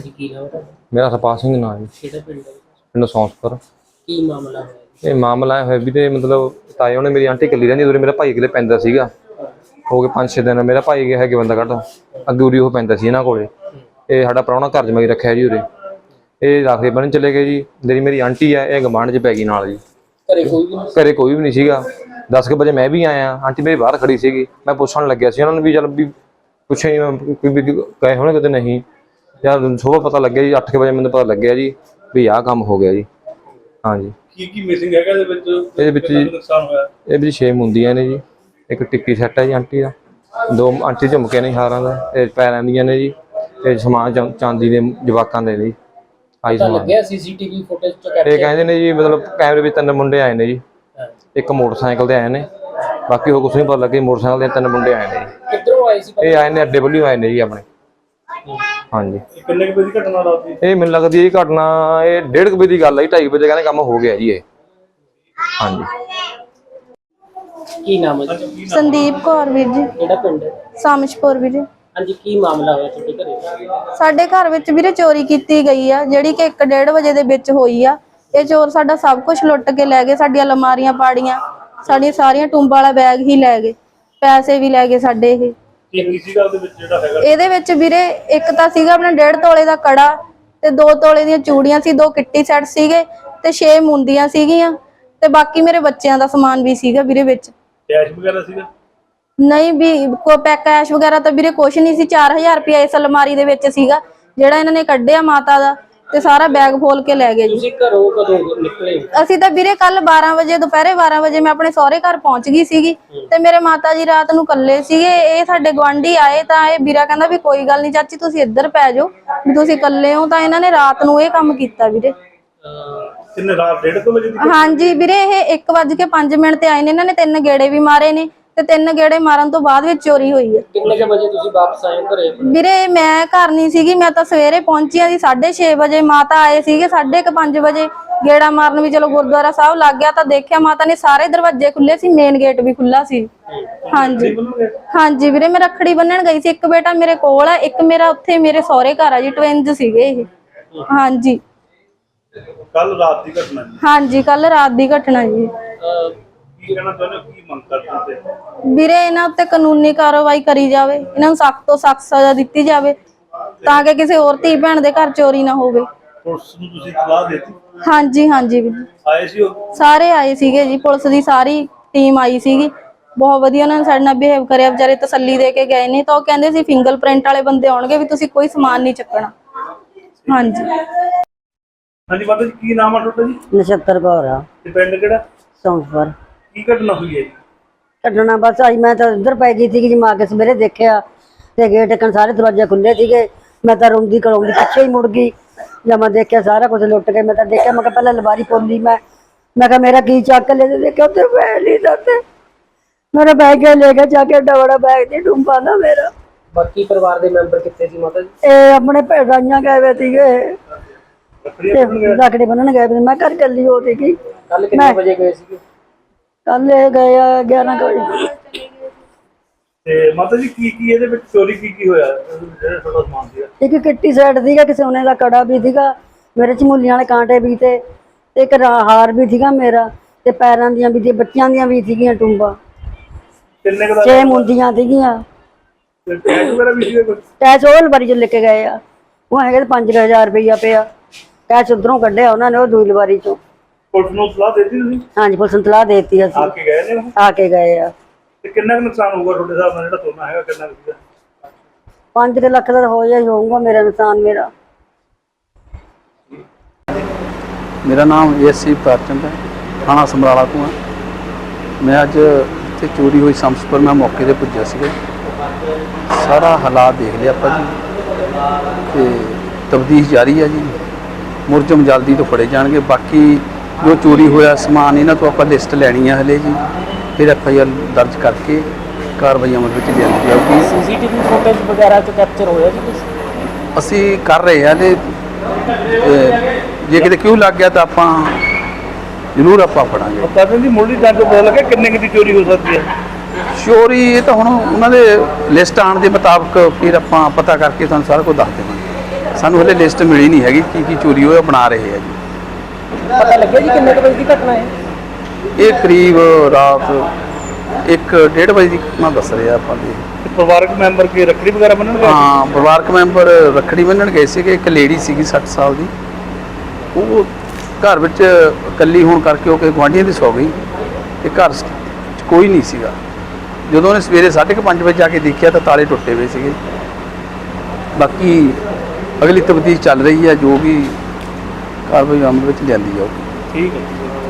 ਜੀ ਕੀ ਨਾਮ ਹੈ ਤੁਹਾਡਾ? ਮੇਰਾ ਸਰਪਾਲ ਸਿੰਘ ਨਾਮ ਹੈ ਕਿਹੜਾ ਪਿੰਡ ਹੈ? ਪਿੰਡ ਸੌਂਸਪੁਰ। ਕੀ ਮਾਮਲਾ ਹੋਇਆ ਜੀ? ਇਹ ਮਾਮਲਾ ਹੋਇਆ ਵੀ ਤੇ ਮਤਲਬ ਤਾਏ ਉਹਨੇ ਮੇਰੀ ਆਂਟੀ ਇਕੱਲੀ ਰਹਿੰਦੀ ਉਰੇ ਮੇਰਾ ਭਾਈ ਇਕੱਲੇ ਪੈਂਦਾ ਸੀਗਾ। ਹੋ ਗਏ 5-6 ਦਿਨ ਮੇਰਾ ਭਾਈ ਗਿਆ ਹੈ ਬੰਦਾ ਕੱਢ ਅੱਗੇ ਉਰੀ ਉਹ ਪੈਂਦਾ ਸੀ ਇਹਨਾਂ ਕੋਲੇ। ਇਹ ਸਾਡਾ ਪ੍ਰਾਹੁਣਾ ਘਰ ਜਮਾਈ ਰੱਖਿਆ ਜੀ ਉਰੇ। ਇਹ ਰਾਖੇ ਬੰਨ ਚਲੇ ਗਏ ਜੀ ਜਿਹੜੀ ਮੇਰੀ ਆਂਟੀ ਆ ਇਹ ਗਮਾਂਡ 'ਚ ਪੈ ਗਈ ਨਾਲ ਜੀ। ਘਰੇ ਕੋਈ ਵੀ ਨਹੀਂ ਘਰੇ ਕੋਈ ਵੀ ਨਹੀਂ ਸੀਗਾ। 10 ਕੁ ਵਜੇ ਮੈਂ ਵੀ ਆਇਆ ਆਂਟੀ ਮੇਰੀ ਬਾਹਰ ਖੜੀ ਸੀਗੀ। ਮੈਂ ਪੁੱਛਣ ਲੱਗਿਆ ਸੀ ਉਹਨਾਂ ਨੂੰ ਵੀ ਚੱਲ ਵੀ ਮੈਂ ਕੋਈ ਵੀ ਕਹੇ ਹੋਣੇ ਕਿਤੇ ਨਹੀਂ। ਯਾਰ ਸੁਬਹ ਪਤਾ ਲੱਗਿਆ ਜੀ 8 ਵਜੇ ਮੈਨੂੰ ਪਤਾ ਲੱਗਿਆ ਜੀ ਵੀ ਆਹ ਕੰਮ ਹੋ ਗਿਆ ਜੀ। ਹਾਂਜੀ ਕੀ ਕੀ ਮਿਸਿੰਗ ਹੈਗਾ ਇਹਦੇ ਵਿੱਚ? ਇਹਦੇ ਵਿੱਚ ਜੀ ਕੁ ਨੁਕਸਾਨ ਹੋਇਆ? ਇਹ ਵੀ ਛੇ ਮੁੰਦੀਆਂ ਨੇ ਜੀ ਇੱਕ ਟਿੱਕੀ ਸੈੱਟ ਹੈ ਜੀ ਆਂਟੀ ਦਾ ਦੋ ਆਂਟੀ ਝੁਮਕੇ ਨੇ ਹਾਰਾਂ ਦਾ ਇਹ ਪੈਰਾਂ ਦੀਆਂ ਨੇ ਜੀ ਤੇ ਸਮਾਨ ਚਾ- ਚਾਂਦੀ ਦੇ ਜਵਾਕਾਂ ਦੇ ਨੇ ਜੀ ਆਈ ਪਤਾ ਸਮਾਨ। ਲੱਗਿਆ ਸੀਸੀਟੀਵੀ ਫੁਟੇਜ ਚ ਇਹ ਕਹਿੰਦੇ ਨੇ ਜੀ ਮਤਲਬ ਕੈਮਰੇ ਵਿੱਚ ਤਿੰਨ ਮੁੰਡੇ ਆਏ ਨੇ ਜੀ ਇੱਕ ਮੋਟਰਸਾਈਕਲ ਤੇ ਆਏ ਨੇ ਬਾਕੀ ਉਹ ਕੁਛ ਨਹੀਂ ਪਤਾ ਲੱਗੇ ਮੋਟਰਸਾਈਕਲ ਤੇ ਤਿੰਨ ਮੁੰਡੇ ਆਏ ਨੇ ਜੀ। ਕਿੱਧਰੋਂ ਆਏ ਸੀ ਇਹ ਆਏ ਨੇ ਅੱਡੇ ਵੱਲੋਂ ਆਏ ਨੇ ਜੀ ਆਪਣੇ। ਹਾਂਜੀ। ਕਿੰਨੇ ਕੁ ਵਜੇ ਦੀ ਘਟਨਾ ਰਾਤੀ? ਇਹ ਮੈਨੂੰ ਲੱਗਦੀ ਹੈ ਇਹ ਘਟਨਾ ਇਹ ਡੇਢ ਕੁ ਵਜੇ ਦੀ ਗੱਲ ਹੈ 2:30 ਵਜੇ ਕਹਿੰਦੇ ਕੰਮ ਹੋ ਗਿਆ ਜੀ ਇਹ। ਹਾਂਜੀ। ਕੀ ਨਾਮ ਹੈ ਜੀ? ਸੰਦੀਪ ਕੌਰ ਵੀਰ ਜੀ। ਕਿਹੜਾ ਪਿੰਡ ਹੈ? ਸਾਮਿਸ਼ਪੁਰ ਵੀਰੇ ਹਾਂਜੀ ਕੀ ਮਾਮਲਾ ਹੋਇਆ ਤੁਹਾਡੇ ਘਰੇ? ਸਾਡੇ ਘਰ ਵਿੱਚ ਵੀਰੇ ਚੋਰੀ ਕੀਤੀ ਗਈ ਆ ਜਿਹੜੀ ਕਿ 1:30 ਵਜੇ ਦੇ ਵਿੱਚ ਹੋਈ ਆ। ਇਹ ਚੋਰ ਸਾਡਾ ਸਭ ਕੁਝ ਲੁੱਟ ਕੇ ਲੈ ਗਏ ਸਾਡੀਆਂ ਅਲਮਾਰੀਆਂ ਪਾੜੀਆਂ ਸਾਡੀਆਂ ਸਾਰੀਆਂ ਟੁੰਬਾਂ ਵਾਲਾ ਬੈਗ ਹੀ ਲੈ ਗਏ ਪੈਸੇ ਵੀ ਲੈ ਗਏ ਸਾਡੇ ਇਹ। ਕੀ ਕੀ ਸੀਗਾ ਉਹਦੇ ਵਿੱਚ ਜਿਹੜਾ ਹੈਗਾ ਇਹਦੇ ਵਿੱਚ ਵੀਰੇ ਇੱਕ ਤਾਂ ਸੀਗਾ ਆਪਣਾ 1.5 ਤੋਲੇ ਦਾ ਕੜਾ ਤੇ 2 ਤੋਲੇ ਦੀਆਂ ਚੂੜੀਆਂ ਸੀ ਦੋ ਕਿੱਟੀ ਸੈੱਟ ਸੀਗੇ ਤੇ 6 ਮੁੰਦੀਆਂ ਸੀਗੀਆਂ ਤੇ ਬਾਕੀ ਮੇਰੇ ਬੱਚਿਆਂ ਦਾ ਸਮਾਨ ਵੀ ਸੀਗਾ ਵੀਰੇ ਵਿੱਚ। ਕੈਸ਼ ਵਗੈਰਾ ਸੀਗਾ? ਨਹੀਂ ਵੀ ਕੋ ਪੈ ਕੈਸ਼ ਵਗੈਰਾ ਤਾਂ ਵੀਰੇ ਕੁਛ ਨਹੀਂ ਸੀ 4000 ਰੁਪਇਆ ਇਸ ਅਲਮਾਰੀ ਦੇ ਵਿੱਚ ਸੀਗਾ ਜਿਹੜਾ ਇਹਨਾਂ ਨੇ ਕੱਢਿਆ ਮਾਤਾ ਦਾ। ਤੇ ਸਾਰਾ ਬੈਗ ਫੋਲ ਕੇ ਲੈ ਗਏ ਜੀ। ਤੁਸੀਂ ਘਰੋਂ ਕਦੋਂ ਨਿਕਲੇ? ਅਸੀਂ ਤਾਂ ਵੀਰੇ ਕੱਲ 12 ਵਜੇ ਦੁਪਹਿਰੇ 12 ਵਜੇ ਮੈਂ ਆਪਣੇ ਸਹੁਰੇ ਘਰ ਪਹੁੰਚ ਗਈ ਸੀਗੀ ਤੇ ਮੇਰੇ ਮਾਤਾ ਜੀ ਰਾਤ ਨੂੰ ਇਕੱਲੇ ਸੀਗੇ। ਇਹ ਸਾਡੇ ਗਵਾਂਢੀ ਆਏ ਤਾਂ ਇਹ ਵੀਰਾ ਕਹਿੰਦਾ ਵੀ ਕੋਈ ਗੱਲ ਨਹੀਂ ਚਾਚੀ ਤੁਸੀਂ ਇੱਧਰ ਪੈ ਜਾਓ। ਵੀ ਤੁਸੀਂ ਇਕੱਲੇ ਹੋ ਤਾਂ ਇਹਨਾਂ ਨੇ ਰਾਤ ਨੂੰ ਇਹ ਕੰਮ ਕੀਤਾ ਵੀਰੇ। ਕਿੰਨੇ ਰਾਤ ਡੇਢ ਕੁ ਵਜੇ ਦੀ ਹਾਂਜੀ ਵੀਰੇ ਇਹ 1:05 ਮਿੰਟ ਤੇ ਆਏ ਨੇ। ਇਹਨਾਂ ਨੇ ਤਿੰਨ ਗੇੜੇ ਵੀ ਮਾਰੇ ਨੇ। ਤੇ ਤਿੰਨ ਗੇੜੇ ਮਾਰਨ ਤੋਂ ਬਾਅਦ ਵਿੱਚ ਚੋਰੀ ਹੋਈ ਹੈ। ਕਿੰਨੇ ਕੁ ਵਜੇ ਤੁਸੀਂ ਵਾਪਸ ਆਏ ਹੋ ਘਰੇ ਵੀਰੇ ਮੈਂ ਘਰ ਨਹੀਂ ਸੀਗੀ ਮੈਂ ਤਾਂ ਸਵੇਰੇ ਪਹੁੰਚੀ ਆ ਸੀ 6:30 ਵਜੇ ਮਾਤਾ ਆਏ ਸੀਗੇ 5:30 ਵਜੇ ਗੇੜਾ ਮਾਰਨ ਵੀ ਚਲੋ ਗੁਰਦੁਆਰਾ ਸਾਹਿਬ ਲੱਗ ਗਿਆ ਤਾਂ ਦੇਖਿਆ ਮਾਤਾ ਨੇ ਸਾਰੇ ਦਰਵਾਜ਼ੇ ਖੁੱਲੇ ਸੀ ਮੇਨ ਗੇਟ ਵੀ ਖੁੱਲਾ ਸੀ। ਹਾਂਜੀ। ਹਾਂਜੀ ਵੀਰੇ ਮੈਂ ਰੱਖੜੀ ਬੰਨਣ ਗਈ ਸੀ ਇੱਕ ਬੇਟਾ ਮੇਰੇ ਕੋਲ ਆ ਇੱਕ ਮੇਰਾ ਉੱਥੇ ਮੇਰੇ ਸਹੁਰੇ ਘਰ ਆ ਜੀ ਟਵਿੰਜ ਸੀਗੇ ਇਹ। ਹਾਂਜੀ। ਕੱਲ ਰਾਤ ਦੀ ਘਟਨਾ ਜੀ। ਹਾਂਜੀ ਕੱਲ ਰਾਤ ਦੀ ਘਟਨਾ ਜੀ। ਕੀ ਕਹਿਣਾ ਚਾਹੁੰਦੇ ਹੋ? ਕੀ ਮੰਗ ਕਰਦੇ ਤੇ ਵੀਰੇ ਇਹਨਾਂ ਉੱਤੇ ਕਾਨੂੰਨੀ ਕਾਰਵਾਈ ਕਰੀ ਜਾਵੇ। ਇਹਨਾਂ ਨੂੰ ਸਖਤ ਤੋਂ ਸਖਤ ਸਜ਼ਾ ਦਿੱਤੀ ਜਾਵੇ ਤਾਂ ਕਿ ਕਿਸੇ ਹੋਰ ਧੀ ਭੈਣ ਦੇ ਘਰ ਚੋਰੀ ਨਾ ਹੋਵੇ। ਪੁਲਿਸ ਨੂੰ ਤੁਸੀਂ ਸਲਾਹ ਦਿੱਤੀ? ਹਾਂਜੀ ਹਾਂਜੀ ਵੀਰ। ਜੀ। ਆਏ ਸੀ ਉਹ? ਸਾਰੇ ਆਏ ਸੀਗੇ ਜੀ। ਪੁਲਿਸ ਦੀ ਸਾਰੀ ਟੀਮ ਆਈ ਸੀਗੀ। ਬਹੁਤ ਵਧੀਆ ਉਹਨਾਂ ਨੇ ਸਾਡੇ ਨਾਲ ਬਿਹੇਵ ਕਰਿਆ। ਵਿਚਾਰੇ ਤਸੱਲੀ ਦੇ ਕੇ ਗਏ ਨੇ। ਤਾਂ ਉਹ ਕਹਿੰਦੇ ਸੀ ਫਿੰਗਰਪ੍ਰਿੰਟ ਵਾਲੇ ਬੰਦੇ ਆਉਣਗੇ ਵੀ ਤੁਸੀਂ ਕੋਈ ਸਮਾਨ ਨਹੀਂ ਚੱਕਣਾ। ਹਾਂਜੀ। ਹਾਂਜੀ ਮਾਤਾ ਜੀ ਕੀ ਨਾਮ ਆ ਤੁਹਾਡਾ ਜੀ? ਨਛੱਤਰ ਕੌਰ ਆ। ਤੇ ਪਿੰਡ ਕਿਹੜਾ? ਸੌਂਫਰ। ਕੀ ਘਟਨਾ ਹੋਈ ਹੈ ਜੀ? ਕੱਢਣਾ ਬਸ ਆਈ ਮੈਂ ਤਾਂ ਉੱਧਰ ਪੈ ਗਈ ਸੀ ਜੀ ਮਾਂ ਕੇ ਸਵੇਰੇ ਦੇਖਿਆ ਤੇ ਗੇਟ ਟਕਣ ਸਾਰੇ ਦਰਵਾਜ਼ੇ ਖੁੱਲੇ ਸੀਗੇ। ਮੈਂ ਤਾਂ ਰੋਂਦੀ ਕਰਾਉਂਦੀ ਪਿੱਛੇ ਹੀ ਮੁੜ ਗਈ। ਜਦ ਮੈਂ ਦੇਖਿਆ ਸਾਰਾ ਕੁਝ ਲੁੱਟ ਕੇ ਮੈਂ ਤਾਂ ਦੇਖਿਆ ਮੈਂ ਕਿਹਾ ਪਹਿਲਾਂ ਲਵਾਰੀ ਖੋਲੀ ਮੈਂ। ਮੈਂ ਕਿਹਾ ਮੇਰਾ ਕੀ ਚੱਕ ਲੈ? ਤੇ ਦੇਖਿਆ ਉੱਥੇ ਬੈਗ ਨਹੀਂ ਦਿੱਤੇ ਮੇਰਾ ਬੈਗ ਲੈ ਗਿਆ ਜਾ ਕੇ ਏਡਾ ਬੜਾ ਬੈਗ ਦੀ ਡੂੰਬਾ ਨਾ ਮੇਰਾ। ਬਾਕੀ ਪਰਿਵਾਰ ਦੇ ਮੈਂਬਰ ਕਿੱਥੇ ਸੀ ਮਾਤਾ ਜੀ? ਇਹ ਆਪਣੇ ਭੈਣਾਂ ਗਏ ਵੇ ਸੀਗੇ। ਰੱਖੜੀਆਂ ਤੇ ਲੱਕੜੇ ਬੰਨਣ ਗਏ ਸੀ। ਮੈਂ ਘਰ ਕੱਲੀ ਹੋ ਸੀਗੀ। ਕੱਲ ਕਿੰਨੇ ਵਜੇ ਗਏ ਸੀਗੇ? ਕੱਲ ਇਹ ਗਏ ਆ 11 ਕੁ ਵਜੇ। ਤੇ ਮਾਤਾ ਜੀ ਕੀ ਕੀ ਇਹਦੇ ਵਿੱਚ ਚੋਰੀ ਕੀ ਕੀ ਹੋਇਆ? ਜਿਹੜਾ ਤੁਹਾਡਾ ਸਮਾਨ ਸੀਗਾ। ਇੱਕ ਕਿੱਟੀ ਸੈੱਟ ਸੀਗਾ ਕਿ ਸੋਨੇ ਦਾ ਕੜਾ ਵੀ ਸੀਗਾ ਮੇਰੇ ਝਮੂਲੀਆਂ ਵਾਲੇ ਕਾਂਟੇ ਵੀ ਤੇ ਤੇ ਇੱਕ ਰਾ- ਹਾਰ ਵੀ ਸੀਗਾ ਮੇਰਾ ਤੇ ਪੈਰਾਂ ਦੀਆਂ ਵੀ ਤੇ ਬੱਚਿਆਂ ਦੀਆਂ ਵੀ ਸੀਗੀਆਂ ਟੁੰਬਾਂ। ਕਿੰਨੇ ਕੁ ਦਾ ਛੇ ਮੁੰਦੀਆਂ ਸੀਗੀਆਂ। ਕੈਸ਼ ਵਗੈਰਾ ਵੀ ਸੀਗਾ ਕੁਝ ਕੈਸ਼ ਉਹ ਲਵਾਰੀ ਚ ਲੈ ਕੇ ਗਏ ਆ। ਉਹ ਹੈਗੇ ਤੇ 5000 ਰੁਪਈਆ ਪਿਆ। ਕੈਸ਼ ਉਧਰੋਂ ਕੱਢਿਆ ਉਹਨਾਂ ਨੇ ਉਹ ਦੂਈ ਲਵਾਰੀ ਚੋਂ। ਪੁਲਿਸ ਨੂੰ ਸਲਾਹ ਦਿੱਤੀ ਤੁਸੀਂ? ਹਾਂਜੀ ਪੁਲਿਸ ਨੂੰ ਤਲਾਹ ਦੇਤੀ ਆ ਅਸੀਂ ਕੇ ਗਏ ਨੇ ਉਹ? ਆ ਕੇ ਗਏ ਆ। ਤੇ ਕਿੰਨਾ ਕੁ ਨੁਕਸਾਨ ਹੋਊਗਾ ਤੁਹਾਡੇ ਹਿਸਾਬ ਨਾਲ ਜਿਹੜਾ ਸੋਨਾ ਹੈਗਾ ਕਿੰਨਾ ਕੁ ਸੀਗਾ? 5 ਲੱਖ ਦਾ ਹੋ ਜਾਈ ਹੋਊਗਾ ਮੇਰਾ ਨੁਕਸਾਨ ਮੇਰਾ। ਮੇਰਾ ਨਾਮ ਏਸੀ ਪ੍ਰਚੰਦ ਹੈ ਥਾਣਾ ਸਮਰਾਲਾ ਤੋਂ ਹਾਂ। ਮੈਂ ਅੱਜ ਇੱਥੇ ਚੋਰੀ ਹੋਈ ਸੰਸਪਰ ਮੈਂ ਮੌਕੇ ਤੇ ਪੁੱਜਿਆ ਸੀਗਾ। ਸਾਰਾ ਹਾਲਾਤ ਦੇਖ ਲਿਆ ਆਪਾਂ ਜੀ। ਤੇ ਤਬਦੀਸ਼ ਜਾਰੀ ਹੈ ਜੀ। ਮੁਰਜਮ ਜਲਦੀ ਤੋਂ ਫੜੇ ਜਾਣਗੇ। ਬਾਕੀ ਜੋ ਚੋਰੀ ਹੋਇਆ ਸਮਾਨ ਇਹਨਾਂ ਤੋਂ ਆਪਾਂ ਲਿਸਟ ਲੈਣੀ ਹੈ ਹਲੇ ਜੀ। ਫਿਰ ਐਫ ਆਈ ਆਰ ਦਰਜ ਕਰਕੇ ਕਾਰਵਾਈ ਅਮਲ ਵਿੱਚ ਲਿਆਂਦੀ ਜਾਊਗੀ। ਸੀਸੀਟੀਵੀ ਫੁਟੇਜ ਵਗੈਰਾ ਚ ਕੈਪਚਰ ਹੋਇਆ ਜੀ ਕੁਛ? ਅਸੀਂ ਕਰ ਰਹੇ ਹਾਂ ਤੇ ਜੇ ਕਿਤੇ ਕਿਉਂ ਲੱਗ ਗਿਆ ਤਾਂ ਆਪਾਂ ਜ਼ਰੂਰ ਆਪਾਂ ਫੜਾਂਗੇ। ਕਹਿੰਦੇ ਜੀ ਮੁੱਢਲੀ ਜਾਂਚ ਤੋਂ ਪਤਾ ਲੱਗਿਆ ਕਿੰਨੇ ਕੁ ਦੀ ਚੋਰੀ ਹੋ ਸਕਦੀ ਹੈ। ਚੋਰੀ ਇਹ ਤਾਂ ਹੁਣ ਉਹਨਾਂ ਦੇ ਲਿਸਟ ਆਉਣ ਦੇ ਮੁਤਾਬਕ ਫਿਰ ਆਪਾਂ ਪਤਾ ਕਰਕੇ ਤੁਹਾਨੂੰ ਸਾਰਾ ਕੁਝ ਦੱਸ ਦੇਵਾਂਗੇ। ਸਾਨੂੰ ਹਲੇ ਲਿਸਟ ਮਿਲੀ ਨਹੀਂ ਹੈਗੀ ਕੀ ਕੀ ਚੋਰੀ ਹੋਇਆ ਬਣਾ ਰਹੇ ਆ ਜੀ। ਪਤਾ ਲੱਗਿਆ ਜੀ ਕਿੰਨੇ ਕੁ ਵਜੇ ਦੀ ਘਟਨਾ ਹੈ? ਇਹ ਕਰੀਬ ਰਾਤ 1:30 ਵਜੇ ਦੀ ਮੈਂ ਦੱਸ ਰਿਹਾ ਆਪਾਂ ਦੀ ਤੇ ਪਰਿਵਾਰਕ ਮੈਂਬਰ ਕੀ ਰੱਖੜੀ ਵਗੈਰਾ ਬੰਨਣ ਗਏ ਹਾਂ ਪਰਿਵਾਰਕ ਮੈਂਬਰ ਰੱਖੜੀ ਬੰਨਣ ਗਏ ਸੀਗੇ। ਇੱਕ ਲੇਡੀ ਸੀਗੀ 60 ਸਾਲ ਦੀ। ਉਹ ਘਰ ਵਿੱਚ ਇਕੱਲੀ ਹੋਣ ਕਰਕੇ ਉਹ ਕਿ ਗੁਆਂਢੀਆਂ ਦੀ ਸੌ ਗਈ ਤੇ ਘਰ 'ਚ ਕੋਈ ਨਹੀਂ ਸੀਗਾ। ਜਦੋਂ ਉਹਨੇ ਸਵੇਰੇ 5:30 ਵਜੇ ਜਾ ਕੇ ਦੇਖਿਆ ਤਾਂ ਤਾਲੇ ਟੁੱਟੇ ਹੋਏ ਸੀਗੇ। ਬਾਕੀ ਅਗਲੀ ਤਬਦੀਲ ਚੱਲ ਰਹੀ ਹੈ ਜੋ ਵੀ ਕਾਰਵਾਈ ਅਮਲ ਵਿੱਚ ਲਿਆਂਦੀ ਜਾਊਗੀ ਠੀਕ ਹੈ